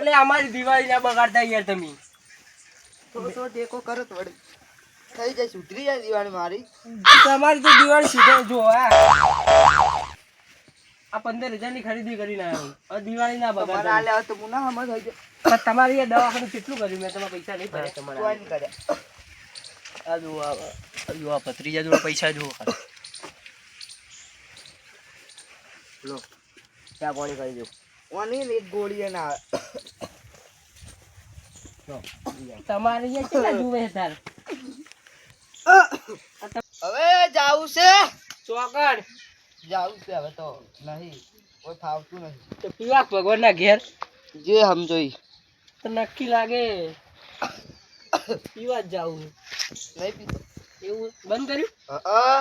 એટલે અમારી દિવાળી ના બગાડતા યાર તમે. તો ટેકો કરો તો વળી થઈ જાય સુધરી જાય દિવાળી મારી. તમારી તો દિવાળી સીધો જો આ આ પંદર હજારની ખરીદી કરીને આવ્યો દિવાળી ના તમારે બગાડતા તો હું ના સમજ થઈ જાય. તમારી એ દવાખાનું કેટલું કર્યું? મેં તમારા પૈસા નહીં ભર્યા. કોઈ તમારા કર્યા આ જુઓ આ આ જુઓ આ ભત્રીજા જોડે પૈસા જુઓ ખાલી. લો ચા પાણી કરી દો ઓની એક ગોળી એ ના લો તમારે કેટલા જુએ તાર? હવે જાવું છે ચોકડ. જાવું છે હવે તો નહીં કોઈ ફાવતું નથી તો પીવા ભગવાન ના ઘેર? જે સમજો ઈ. તો નક્કી લાગે પીવા જ જાવું નહીં પીતો. એવું બંધ કર્યું?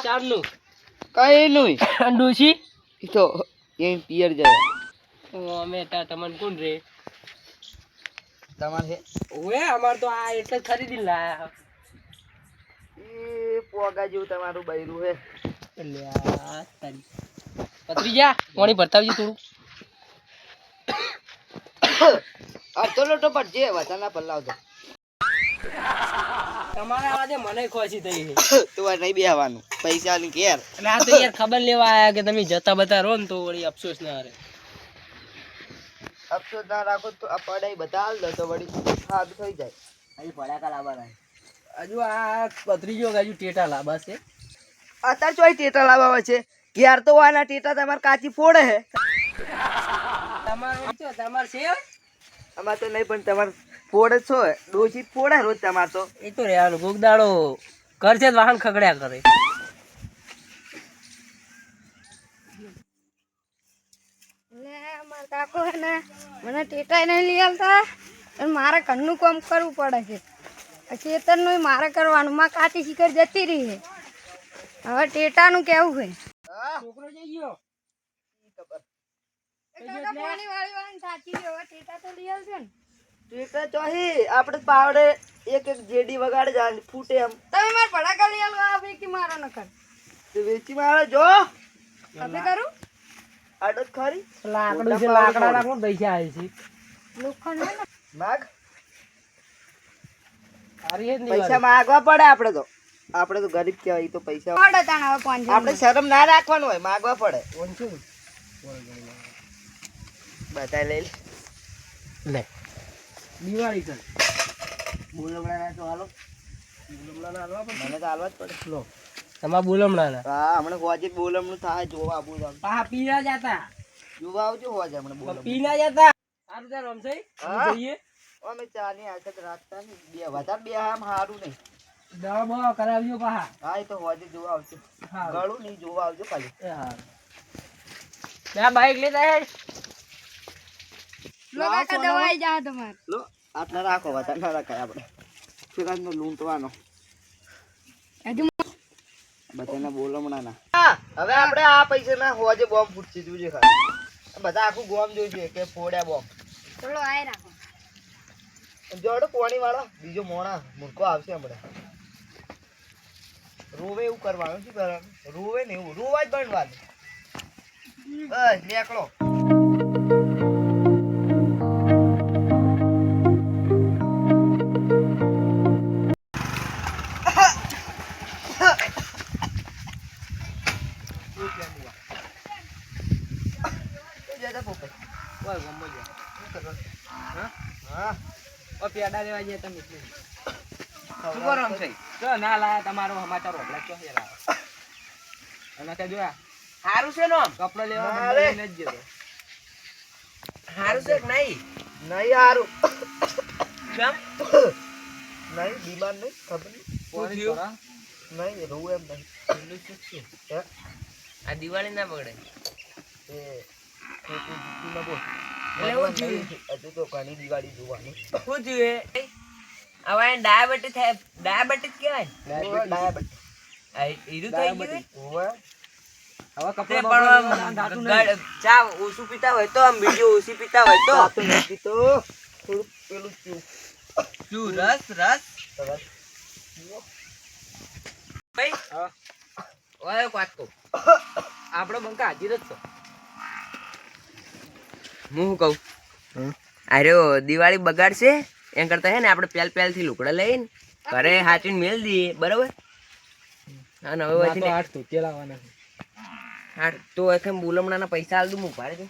ચારનું. કઈ ઠંડુ ઈ તો એ પિયર જાય. અમે તા તમને કોણ રે? તમારે હે ઓએ અમાર તો આ એટલે જ ખરીદી લાયા. એ પોગા જેવું તમારું બૈરું હે. એટલે આ તારી પત્રીજા પાણી ભરતાવજી થોડું. અડધો લોટો પડશે વધારે પલ્લાવતો તમારા અવાજે મને ખોસી થઈ છે. તું આ નહીં બેહવાનું. પૈસા ની કેર એટલે આ તો યાર ખબર લેવા આયા કે તમે જતા બતા રહો ને તો વળી અફસોસ ના રહે અફસોસ ના રાખો તો આ પડાઈ બધા હાલ દો તો વળી સારું થઈ જાય. હજી ભડાકા લાવવાના હજુ આ પત્રીજો હજુ ટેટા લાંબા છે. અત્યારે ચોય ટેટા લાવવા છે. ક્યાર તો આના ટેટા તમારે કાચી ફોડે હે તમારે તમારે છે? અમાર તો નહીં પણ તમારે ફોડે છો. ડોસી ફોડે રોજ તમાર તો. એ તો રહેવાનું. કોક કરશે વાહન ખગડ્યા કરે. ને મને ટેટાઈ નહીં લઈ આવતા અને મારે ઘરનું કામ કરવું પડે છે. ખેતરનું મારે કરવાનું. માં કાચી શીખર જતી રહી છે. હવે ટેટાનું કેવું છે? છોકરો જઈ ગયો પાણી વાળી વાળી સાચી હવે ટેટા તો લઈ આવશે ને ટેટા ચોહી આપણે પાવડે એક એક જેડી વગાડે જાય ફૂટે એમ. તમે મારા ભડાકા લઈ આવો આ પૈકી મારો નકર. તો વેચી મારે જો. તમે કરું? આડો ખરી? લાકડું છે લાકડા ના કોણ પૈસા આવે છે. લોખંડ હે ને માગ પૈસા માગવા પડે આપણે તો. આપણે તો ગરીબ કહેવાય તો પૈસા પડે તાણ હવે પાંચ આપણે શરમ ના રાખવાનું હોય માગવા પડે. બધા લઈ લે. લે. દિવાળી કર. બોલમણા તો હાલો. મને તો હાલવા જ પડે. લો. તમારા બોલમણા ના હા હમણાં હોજે બોલમણું થાય જોવા આવું આમ. પા પીના જાતા. જોવા આવજો હોજે હમણાં બોલમ પીના જાતા. સારું ત્યાં રમસઈ જોઈએ. અમે ચાની આદત રાખતા નહીં. બે વધારે બે આમ હારું નહીં. દવા બવા કરાવજો પાહા હા એ તો હોજે જોવા આવજો હા ગળું નહીં જોવા આવજો ખાલી. એ હારું. મેં બાઈક લેતા હે લો કાકા દવાઈ જા તમાર. લો આટલા રાખો વધારે ના રાખાય આપણે. ફિરાજનો લૂંટવાનો. હજુ બધાના બોલમણા ના હવે આપણે આ પૈસા ના હોજે બોમ્બ ફૂટશે જોજે ખાલી. બધા આખું ગોમ જોઈશે કે ફોડ્યા બોમ્બ. થોડો આય રાખો. જોડો પોણી વાળો બીજો મોણા મૂર્ખો આવશે હમણાં. રોવે એવું કરવાનું શું કરવાનું? રોવે ને એવું રોવા જ બનવાનું. બસ નીકળો કરો છે નહીં નહીં કેમ નહીં બીમાર નહીં ખબર નહીં રહું એમ નહીં આ દિવાળી ના બગડે. હજુ તો ઘણી દિવાળી જોવાની. શું થયું હવે ડાયાબિટીસ થાય. ડાયાબિટીસ કહેવાય ડાયાબિટીસ. ઈરું થઈ ગયું ડાયાબિટીસ. હવે કપડા ચા ઓછું પીતા હોય તો આમ બીજું ઓછી પીતા હોય તો. ચા નથી પીતો. થોડુંક પેલું. શું રસ રસ? સરસ. ભાઈ ઓય એક વાત કહું. આપણો બંકા હાજી જ છો. હું શું કહું? અરે દિવાળી બગાડશે એમ કરતા હે ને આપણે પેલ પેલથી લુકડા લઈને ઘરે હાચીને મેલ દઈએ. બરાબર? હવે ના તો ને- આઠ ધોતિયા લાવવાના હા તો એમ બોલમણાના પૈસા આલ દઉં હું ભાડે દઉં.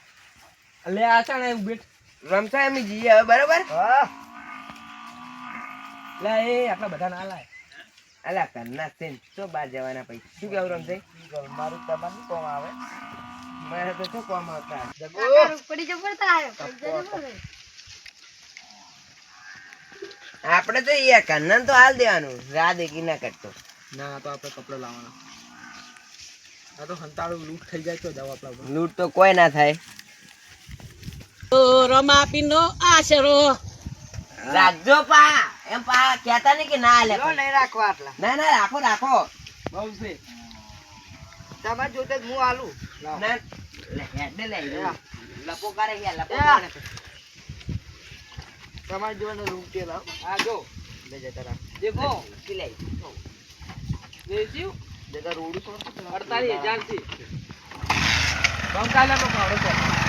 લે આ છે ને બેટ. રમતા એમ જઈએ હવે બરાબર? હા. લે એ આટલા બધા ના લાય અલા કરના સેન તો બાર જવાના પૈસા. શું કેવું રમશે? મારું તમારું કોમ આવે. મારે તો શું કામ જબરતા આવ્યો. આપણે તો યાર કન્નન તો હાલ દેવાનું. રાહ દેખી ના કરતો. ના તો આપણે કપડો લાવવાનો. આ તો હંતાળું લૂંટ થઈ જાય તો જાવ આપણા લૂંટ તો કોઈ ના થાય. રમાપીનો આશરો. રાખજો પા. એમ પા કહેતા નહીં કે ના લે લો રાખવા આટલા. ના ના રાખો રાખો. બહુ છે. તમારે જોતે જ હું આલું લે લે લપો કરે યાર લપો તમારે જોડે રૂમ તે લાવ. આ જો. બે જતા રાખ દેખો. કી લે? દેશી? જતા રોડું અડતાલીસ હજારથી બંકાલા નો ભાડો છે.